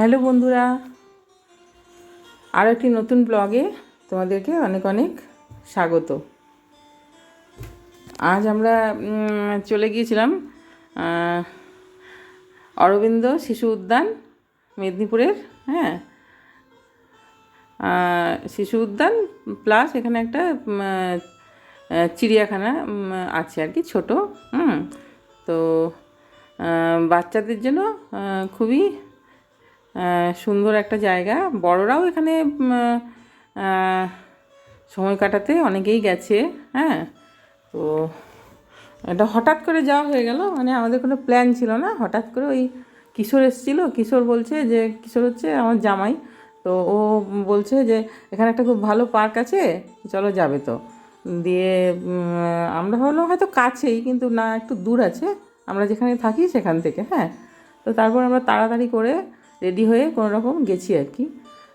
Hello বন্ধুরা আর একটি নতুন ব্লগে তোমাদেরকে অনেক অনেক স্বাগত। আজ আমরা চলে গিয়েছিলাম অরবিন্দ শিশু উদ্যান মেদিনীপুরের হ্যাঁ শিশু উদ্যান প্লাস এখানে একটা চিড়িয়াখানা আছে আর কি, ছোটো, হুম, তো বাচ্চাদের জন্য খুবই সুন্দর একটা জায়গা। বড়রাও এখানে সময় কাটাতে অনেকেই গেছে হ্যাঁ? তো এটা হঠাৎ করে যাওয়া হয়ে গেল মানে আমাদের কোনো প্ল্যান ছিল না। হঠাৎ করে ওই কিশোর এসেছিল। কিশোর বলছে যে, কিশোর হচ্ছে আমার জামাই। তো ও বলছে যে, এখানে একটা খুব ভালো পার্ক আছে, চলো যাবে তো। দিয়ে আমরা ভাবলাম হয়তো কাছেই, কিন্তু না, একটু দূর আছে। আমরা যেখানে থাকি সেখান থেকে হ্যাঁ? তো তারপর আমরা তাড়াতাড়ি করে রেডি হয়ে কোনো রকম গেছি আর কি।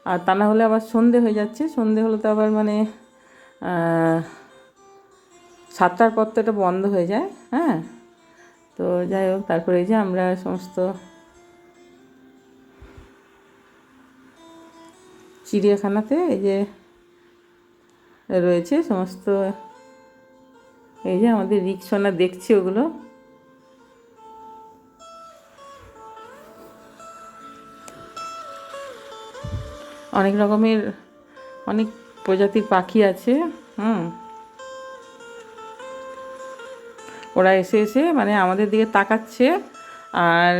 আর তা না হলে আবার সন্ধে হয়ে যাচ্ছে। সন্ধে হলে তো আবার মানে সাতটার পর তো এটা বন্ধ হয়ে যায় হ্যাঁ? তো যাই হোক, তারপরে এই যে আমরা সমস্ত চিড়িয়াখানাতে এই যে রয়েছে সমস্ত, এই যে আমাদের রিক্সোনা দেখছে ওগুলো। অনেক রকমের, অনেক প্রজাতির পাখি আছে, হুম। ওরা এসে এসে মানে আমাদের দিকে তাকাচ্ছে, আর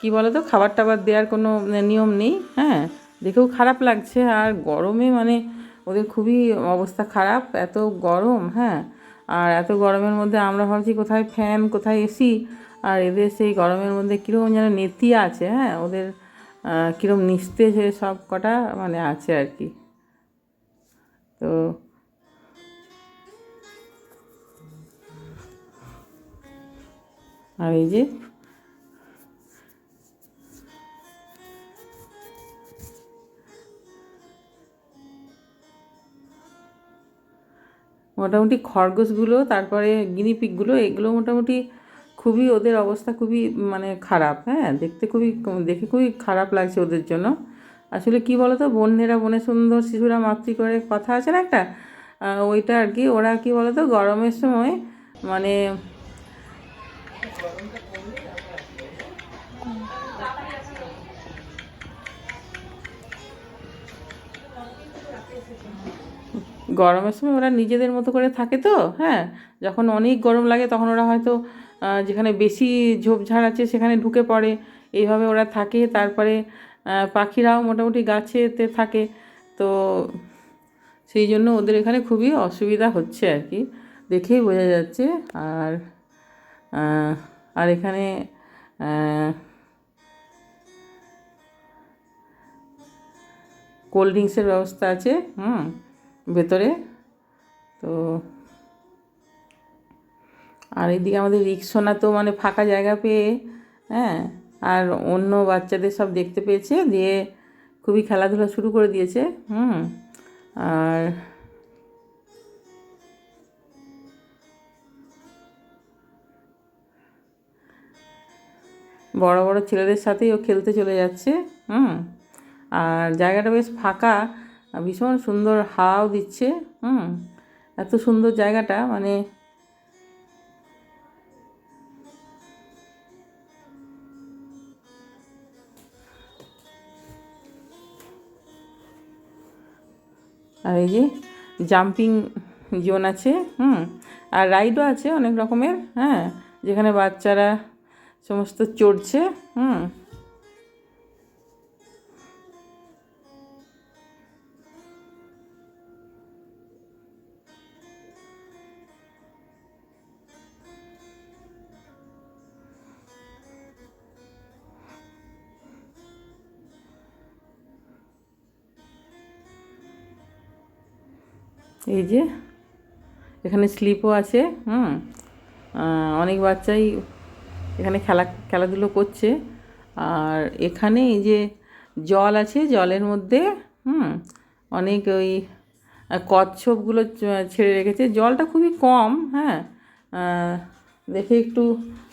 কি বলো তো খাবার টাবার দেওয়ার কোনো নিয়ম নেই হ্যাঁ। দেখেও খারাপ লাগছে, আর গরমে মানে ওদের খুবই অবস্থা খারাপ, এত গরম হ্যাঁ। আর এত গরমের মধ্যে আমরা ভাবছি কোথায় ফ্যান, কোথায় এসি, আর এদের সেই গরমের মধ্যে কীরকম যেন নেতি আছে হ্যাঁ। ওদের কীরকম নিস্তেজ হয়ে সব কটা মানে আছে আর কি। তো আর এই যে মোটামুটি খরগোশগুলো, তারপরে গিনিপিকগুলো এগুলো মোটামুটি খুবই ওদের অবস্থা খুবই মানে খারাপ হ্যাঁ? দেখতে খুবই, দেখে খুবই খারাপ লাগছে ওদের জন্য। আসলে কি বলো তো বন্যেরা, বনে সুন্দর, শিশুরা মাতৃ করে কথা আছে না একটা? ওইটা আর কি, ওরা কি বলো তো গরমের সময় মানে গরমের সময় ওরা নিজেদের মতো করে থাকে তো হ্যাঁ? যখন অনেক গরম লাগে, তখন ওরা হয়তো যেখানে বেশি ঝোপঝাড় আছে সেখানে ঢুকে পড়ে। এইভাবে ওরা থাকে। তারপরে পাখিরাও মোটামুটি গাছেতে থাকে। তো সেই জন্য ওদের এখানে খুবই অসুবিধা হচ্ছে আর কি। দেখেই বোঝা যাচ্ছে। আর আর এখানে কোল্ড ড্রিঙ্কসের ব্যবস্থা আছে। হুম, ভেতরে। তো আর এদিকে আমাদের রিক্সোনা তো মানে ফাঁকা জায়গা পেয়ে হ্যাঁ আর অন্য বাচ্চাদের সব দেখতে পেয়েছে দিয়ে খুবই খেলাধুলা শুরু করে দিয়েছে, হুম, আর বড় বড় ছেলেদের সাথেই ও খেলতে চলে যাচ্ছে, হুম, আর জায়গাটা বেশ ফাঁকা ভীষণ সুন্দর হাওয়াও দিচ্ছে, হুম, এত সুন্দর জায়গাটা মানে আর এই যে জাম্পিং জোন আছে, হুম, আর রাইডও আছে অনেক রকমের হ্যাঁ যেখানে বাচ্চারা সমস্ত চড়ছে, হুম এই যে, এখানে স্লিপও আছে, হুম? অনেক বাচ্চাই এখানে খেলা, খেলাধুলো করছে। আর এখানে এই যে জল আছে, জলের মধ্যে, হুম? অনেক ওই কচ্ছপগুলো ছেড়ে রেখেছে। জলটা খুবই কম হ্যাঁ? দেখে একটু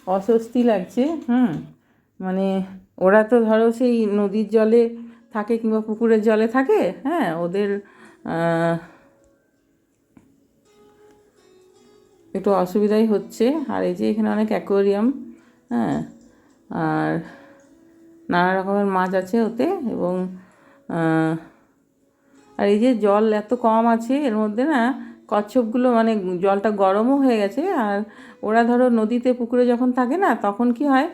অস্বস্তি লাগছে, হুম? মানে ওরা তো ধরো সেই নদীর জলে থাকে কিংবা পুকুরের জলে থাকে হ্যাঁ? ওদের একটু অসুবিধাই হচ্ছে। আর এই যে এখানে অনেক অ্যাকোয়ারিয়াম হ্যাঁ? আর নানা রকমের মাছ আছে ওতে এবং আর এই যে জল এত কম আছে, এর মধ্যে না কচ্ছপগুলো মানে জলটা গরমও হয়ে গেছে। আর ওরা ধরো নদীতে পুকুরে যখন থাকে না, তখন কি হয়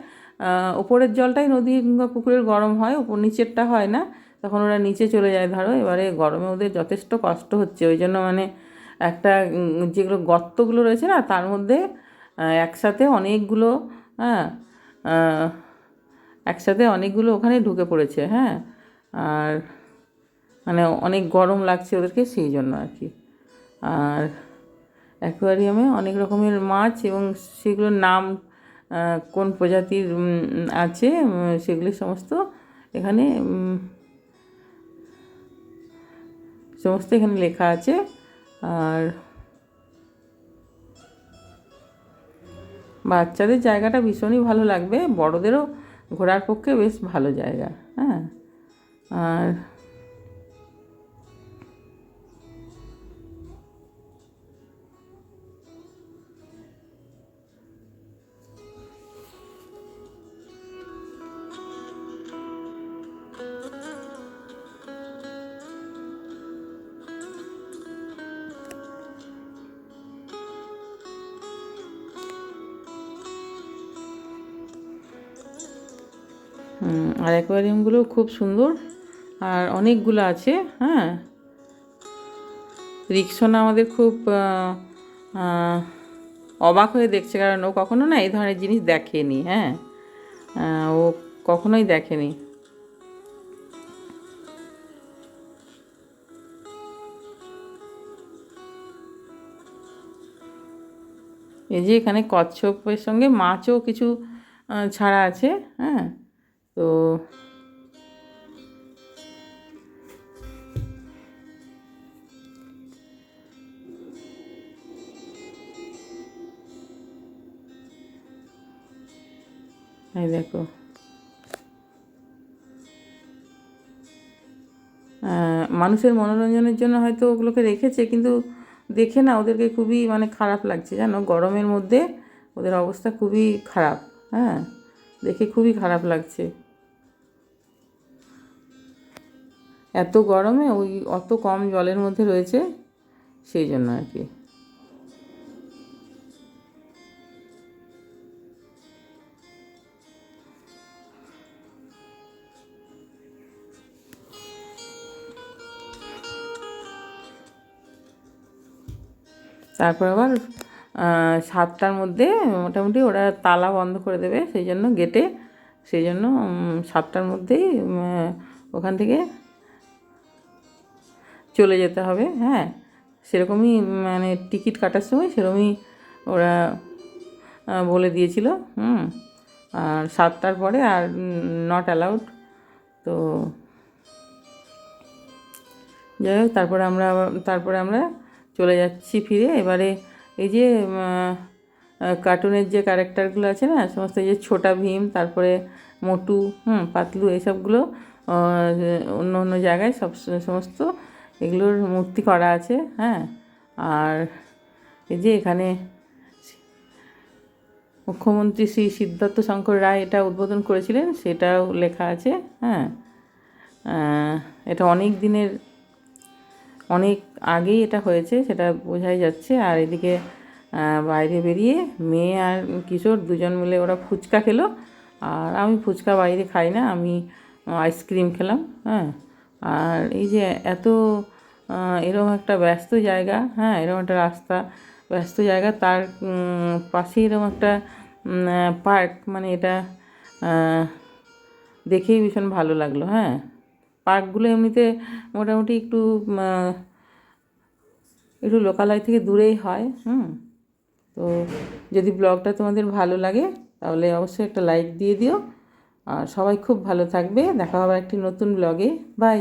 ওপরের জলটাই নদী কিংবা পুকুরের গরম হয়, ওপর নিচেরটা হয় না। তখন ওরা নিচে চলে যায় ধরো, এবারে গরমে ওদের যথেষ্ট কষ্ট হচ্ছে। ওই জন্য মানে একটা যেগুলো গর্তগুলো রয়েছে না, তার মধ্যে একসাথে অনেকগুলো হ্যাঁ একসাথে অনেকগুলো ওখানে ঢুকে পড়েছে হ্যাঁ আর মানে অনেক গরম লাগছে ওদেরকে সেই জন্য আর কি। আর অ্যাকোয়ারিয়ামে অনেক রকমের মাছ এবং সেগুলোর নাম কোন প্রজাতির আছে সেগুলি সমস্ত এখানে সমস্ত এখানে লেখা আছে। আর বাচ্চাদের জায়গাটা ভীষণই ভালো লাগবে। বড়োদেরও ঘোরার পক্ষে বেশ ভালো জায়গা হ্যাঁ? আর আর অ্যাকোয়ারিয়ামগুলো খুব সুন্দর। আর অনেকগুলো আছে হ্যাঁ। রিক্সোনা আমাদের খুব অবাক হয়ে দেখছে, কারণ ও কখনো না এই ধরনের জিনিস দেখেনি হ্যাঁ। ও কখনোই দেখেনি। এই যে এখানে কচ্ছপের সঙ্গে মাছও কিছু ছাড়া আছে হ্যাঁ। তো এই দেখো। মানুষের মনোরঞ্জনের জন্য হয়তো ওগুলোকে রেখেছে, কিন্তু দেখে না, ওদেরকে খুবই মানে খারাপ লাগছে, জানো? গরমের মধ্যে ওদের অবস্থা খুবই খারাপ হ্যাঁ? দেখে খুবই খারাপ লাগছে। এত গরমে ওই অত কম জলের মধ্যে রয়েছে, সেই জন্য আর কি। তারপর আবার সাতটার মধ্যে মোটামুটি ওরা তালা বন্ধ করে দেবে, সেই জন্য গেটে সেই জন্য সাতটার মধ্যেই ওখান থেকে চলে যেতে হবে হ্যাঁ? সেরকমই মানে টিকিট কাটার সময় সেরকমই ওরা বলে দিয়েছিল, হুম? আর সাতটার পরে আর নট অ্যালাউড তো যাই হোক, তারপরে আমরা তারপরে আমরা চলে যাচ্ছি ফিরে। এবারে এই যে কার্টুনের যে ক্যারেক্টারগুলো আছে না, সমস্ত এই যে ছোটা ভীম, তারপরে মোটু, হুম, পাতলু এইসবগুলো অন্য অন্য জায়গায় সব, সমস্ত এগুলোর মূর্তি করা আছে হ্যাঁ? আর এই যে এখানে মুখ্যমন্ত্রী শ্রী সিদ্ধার্থ শঙ্কর রায় এটা উদ্বোধন করেছিলেন, সেটাও লেখা আছে হ্যাঁ? এটা অনেক দিনের, অনেক আগেই এটা হয়েছে, সেটা বোঝাই যাচ্ছে। আর এদিকে বাইরে বেরিয়ে মেয়ে আর কিশোর দুজন মিলে ওরা ফুচকা খেলো। আর আমি ফুচকা বাইরে খাই না, আমি আইসক্রিম খেলাম হ্যাঁ? আর এই যে এত এরকম একটা ব্যস্ত জায়গা হ্যাঁ এরকম একটা রাস্তা, ব্যস্ত জায়গা, তার পাশেই এরকম একটা পার্ক মানে এটা দেখেই ভীষণ ভালো লাগল হ্যাঁ। পার্কগুলো এমনিতে মোটামুটি একটু একটু লোকালয় থেকে দূরেই হয়, হুম। তো যদি ব্লগটা তোমাদের ভালো লাগে, তাহলে অবশ্যই একটা লাইক দিয়ে দিও। আর সবাই খুব ভালো থাকবে। দেখা হবে একটি নতুন ব্লগে বাই